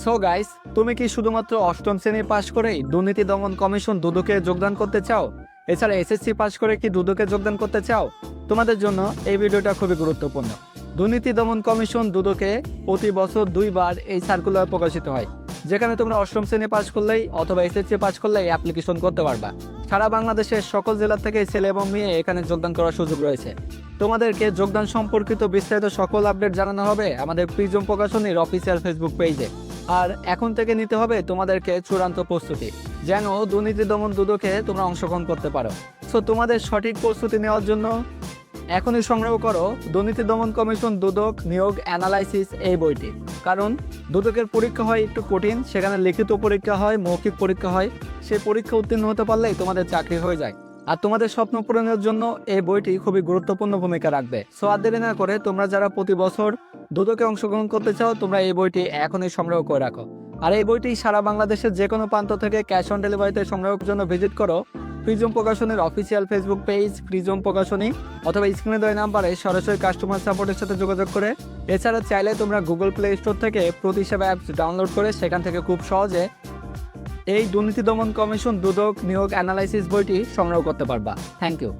So guys তুমি কি শুধুমাত্র অষ্টম শ্রেণি পাশ করেই দুর্নীতি দমন কমিশন দুদকে যোগদান করতে চাও? এছাড়া এসএসসি পাশ করে কি দুদকে যোগদান করতে চাও? তোমাদের জন্য এই ভিডিওটা খুবই গুরুত্বপূর্ণ। দুর্নীতি দমন কমিশন দুদকে প্রতি বছর দুইবার এই সার্কুলার প্রকাশিত হয়, যেখানে তোমরা অষ্টম শ্রেণি পাশ করলেই অথবা এসএসসি পাশ করলেই অ্যাপ্লিকেশন করতে পারবা। সারা বাংলাদেশের সকল জেলা থেকে ছেলে এবং মেয়ে এখানে যোগদান করার সুযোগ রয়েছে। তোমাদেরকে যোগদান সম্পর্কিত বিস্তারিত সকল আপডেট জানানো হবে আমাদের প্রিজম প্রকাশনীর অফিসিয়াল ফেসবুক পেজে আর এখন থেকে নিতে হবে তোমাদেরকে চূড়ান্ত প্রস্তুতি। যেন দুর্নীতি দমন দুদকে তোমরা অংশগ্রহণ করতে পারো। সো তোমাদের সঠিক প্রস্তুতি নেওয়ার জন্য এখনই সংগ্রহ করো দুর্নীতি দমন কমিশন দুদক নিয়োগ অ্যানালাইসিস এই বইটি। কারণ দুদকের পরীক্ষা হয় একটু কঠিন, সেখানে লিখিত পরীক্ষা হয়, মৌখিক পরীক্ষা হয়, সেই পরীক্ষা উত্তীর্ণ হতে পারলেই তোমাদের চাকরি হয়ে যায়। আর তোমাদের স্বপ্ন পূরণের জন্য এই বইটি খুবই গুরুত্বপূর্ণ ভূমিকা রাখবে। সো আর দেরি না করে তোমরা যারা প্রতি বছর দুদকে অংশগ্রহণ করতে চাও, তোমরা এই বইটি এখনই সংগ্রহ করে রাখো। আর এই বইটি সারা বাংলাদেশের যে কোনো প্রান্ত থেকে ক্যাশ অন ডেলিভারিতে সংগ্রহের জন্য ভিজিট করো। প্রিজম প্রকাশনের অফিসিয়াল ফেসবুক পেজ, প্রিজম প্রকাশনী, অথবা স্ক্রিনে দেওয়া নাম্বারে সরাসরি কাস্টমার সাপোর্টের সাথে যোগাযোগ করে। এছাড়া চাইলে তোমরা গুগল প্লে স্টোর থেকে প্রতিসেবা অ্যাপস ডাউনলোড করে সেখান থেকে খুব সহজে এই দুর্নীতি দমন কমিশন দুদক নিয়োগ অ্যানালাইসিস বইটি সংগ্রহ করতে পারবা। Thank you